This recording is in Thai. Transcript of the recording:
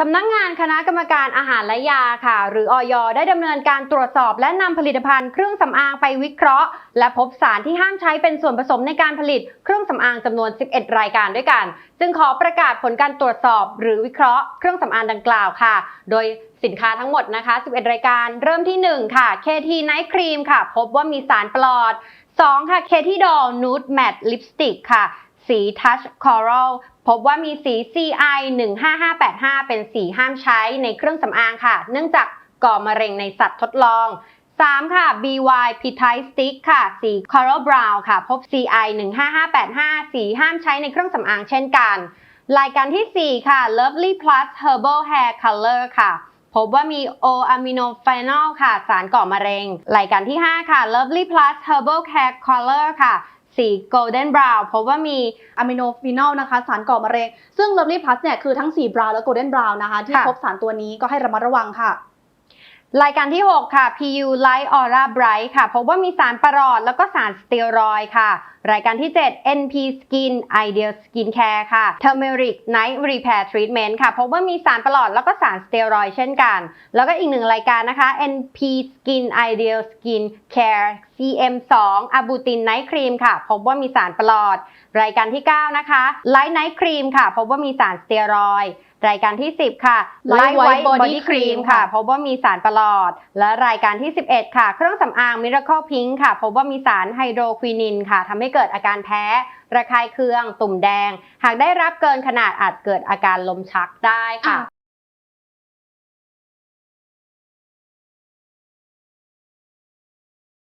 สำนักงานคณะกรรมการอาหารและยาค่ะ หรืออยได้ดำเนินการตรวจสอบและนำผลิตภัณฑ์เครื่องสำอางไปวิเคราะห์ และพบสารที่ห้ามใช้เป็นส่วนผสมในการผลิตเครื่องสำอางจำนวน 11 รายการด้วยกัน จึงขอประกาศผลการตรวจสอบ หรือวิเคราะห์เครื่องสำอางดังกล่าวค่ะ โดยสินค้าทั้งหมดนะคะ 11 รายการเริ่มที่ 1 ค่ะ KT Night Cream ค่ะ พบว่ามีสารปลอด 2 ค่ะ KT Doll Nude Matte Lipstick ค่ะ สี Touch Coral พบว่ามีสี CI 15585 เป็นสีห้ามใช้ในเครื่องสำอางค่ะ เนื่องจากก่อมะเร็งในสัตว์ทดลอง 3 ค่ะ BY p e t i Stick ค่ะ สี Coral Brown ค่ะ พบ CI 15585 สีห้ามใช้ในเครื่องสำอางเช่นกัน รายการทีสี่4 ค่ะ Lovely Plus Herbal Hair Color ค่ะ พบว่ามี O amino phenol ค่ะ สารก่อมะเร็งรายการที่ 5 ค่ะ Lovely Plus Herbal Hair Color ค่ะสี Golden Brown พบว่ามีอะมิโนฟีนอลนะคะ สารก่อมะเร็ง ซึ่ง Lovely Plus เนี่ยคือทั้งสีบราวน์และโกลเด้นบราวน์นะคะ ที่ค่ะพบสารตัวนี้ก็ให้ระมัดระวังค่ะ รายการที่ 6 ค่ะ PU Light Aura Bright ค่ะ พบว่ามีสารประหลอดแล้วก็สารสเตียรอยด์ค่ะ รายการที่ 7 NP Skin Ideal Skin Care ค่ะ Turmeric Night Repair Treatment ค่ะ พบว่ามีสารประหลอดแล้วก็สารสเตียรอยด์เช่นกัน แล้วก็อีกหนึ่งรายการนะคะ NP Skin Ideal Skin Care CM2 a b u t i n Night Cream ค่ะ พบว่ามีสารประหลอด รายการที่ 9 นะคะ Light Night Cream ค่ะ พบว่ามีสารสเตียรอยด์ รายการที่ 10 ค่ะ Light Light White White Body Body Cream Cream ค่ะค่ะ พบว่ามีสารประหลอด และรายการที่ 11 ค่ะ เครื่องสำอาง Miracle Pink ค่ะ พบว่ามีสารไฮโดรควินินค่ะทำให้เกิดอาการแพ้ระคายเคือง ตุ่มแดง หากได้รับเกินขนาดอาจเกิดอาการลมชักได้ค่ะอะ